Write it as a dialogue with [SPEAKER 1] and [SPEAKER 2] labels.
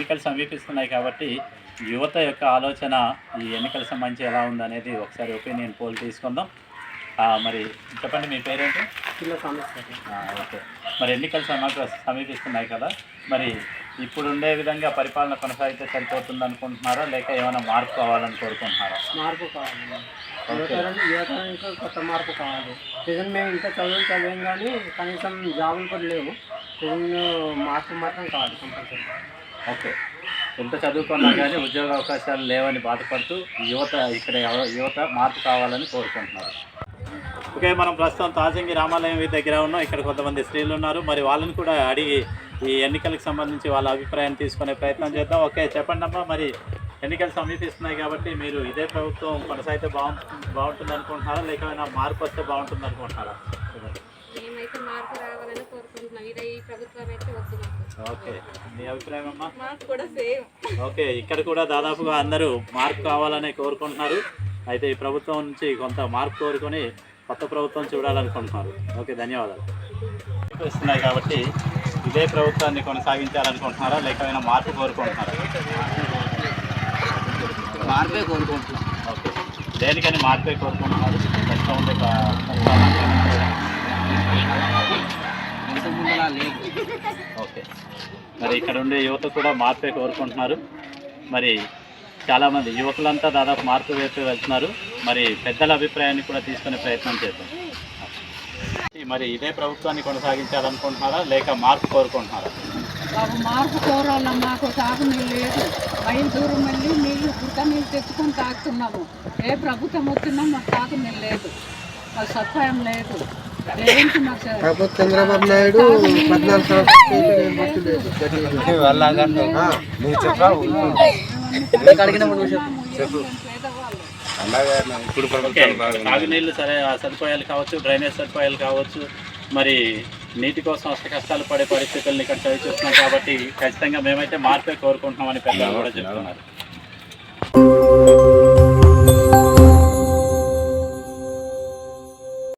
[SPEAKER 1] ఎన్నికలు సమీపిస్తున్నాయి కాబట్టి యువత యొక్క ఆలోచన ఈ ఎన్నికల సంబంధించి ఎలా ఉందనేది ఒకసారి ఒపీనియన్ పోల్ తీసుకుందాం. మరి చెప్పండి మీ పేరేంటి? ఓకే. మరి ఎన్నికలు సమగ్ర సమీపిస్తున్నాయి కదా మరి ఇప్పుడు ఉండే విధంగా పరిపాలన కొనసాగితే సరిపోతుంది అనుకుంటున్నారా లేక ఏమైనా మార్పు కావాలని కోరుకుంటున్నారా?
[SPEAKER 2] మార్పు కావాలి. యువతరం యువతరానికి కొత్త మార్పు కావాలి. ప్రజెంట్ మేము ఇంకా చదువు చదివాం కానీ కనీసం జాబులు కూడా లేవు. ప్రజెంట్ మార్పు మాత్రం కావాలి కంపల్సరీ.
[SPEAKER 1] ఓకే. ఎంత చదువుకున్నా కానీ ఉద్యోగ అవకాశాలు లేవని బాధపడుతూ యువత ఇక్కడ యువత మార్పు కావాలని కోరుకుంటున్నారు. ఓకే మనం ప్రస్తుతం తాజంగి రామాలయం దగ్గర ఉన్నాం. ఇక్కడ కొంతమంది స్త్రీలు ఉన్నారు. మరి వాళ్ళని కూడా అడిగి ఈ ఎన్నికలకు సంబంధించి వాళ్ళ అభిప్రాయం తీసుకునే ప్రయత్నం చేద్దాం. ఓకే చెప్పండి అమ్మా. మరి ఎన్నికలు సమీపిస్తున్నాయి కాబట్టి మీరు ఇదే ప్రభుత్వం కొనసాగితే బాగుంటుంది బాగుంటుంది అనుకుంటున్నారా లేక మార్పు వస్తే బాగుంటుంది అనుకుంటున్నారా
[SPEAKER 3] కోరుకుంటున్నాం ఇదే ఈ ప్రభుత్వం అయితే వద్దు మాకు.
[SPEAKER 1] ఓకే. మీ అభిప్రాయం అమ్మా?
[SPEAKER 3] మాకు కూడా సేమ్.
[SPEAKER 1] ఓకే. ఇక్కడ కూడా దాదాపుగా అందరూ మార్పు కావాలనే కోరుకుంటున్నారు. అయితే ఈ ప్రభుత్వం నుంచి కొంత మార్పు కోరుకొని కొత్త ప్రభుత్వం చూడాలనుకుంటున్నారు. ఓకే ధన్యవాదాలు. ఇస్తున్నాయి కాబట్టి ఇదే ప్రభుత్వాన్ని కొనసాగించాలనుకుంటున్నారా లేక ఏమైనా మార్పు కోరుకుంటున్నారా?
[SPEAKER 2] మార్పే కోరుకుంటున్నాం.
[SPEAKER 1] ఓకే. దేనికని మార్పే కోరుకుంటున్నారు. ప్రస్తుతం ఉండే ఓకే. మరి ఇక్కడ ఉండే యువత కూడా మార్పే కోరుకుంటున్నారు. మరి చాలామంది యువకులంతా దాదాపు మార్పు వైపు వెళ్తున్నారు. మరి పెద్దల అభిప్రాయాన్ని కూడా తీసుకునే ప్రయత్నం చేద్దాం. మరి ఇదే ప్రభుత్వాన్ని కొనసాగించాలనుకుంటున్నారా? లేక మార్పు కోరుకుంటున్నారా?
[SPEAKER 4] బాబు మార్పు కోరాల మాకు తాగునీళ్ళు లేదు. బయలు దూరం వెళ్ళి నీళ్ళు గుట్ట నీళ్ళు తెచ్చుకొని తాగుతున్నాము. ఏ ప్రభుత్వం వచ్చినా మాకు తాగునీళ్ళు లేదు. మాకు సదుపాయం లేదు.
[SPEAKER 5] కాకపోతే చంద్రబాబు నాయుడు పద్నాలుగు సంవత్సరాలు
[SPEAKER 1] తాగునీళ్ళు సరే ఆ సదుపాయాలు కావచ్చు డ్రైనేజ్ సదుపాయాలు కావచ్చు మరి నీటి కోసం అష్ట కష్టాలు పడే పరిస్థితులను ఇక్కడ చవి చూస్తున్నాం కాబట్టి ఖచ్చితంగా మేమైతే మార్పే కోరుకుంటున్నామని పెద్దలు కూడా చెప్తున్నారు.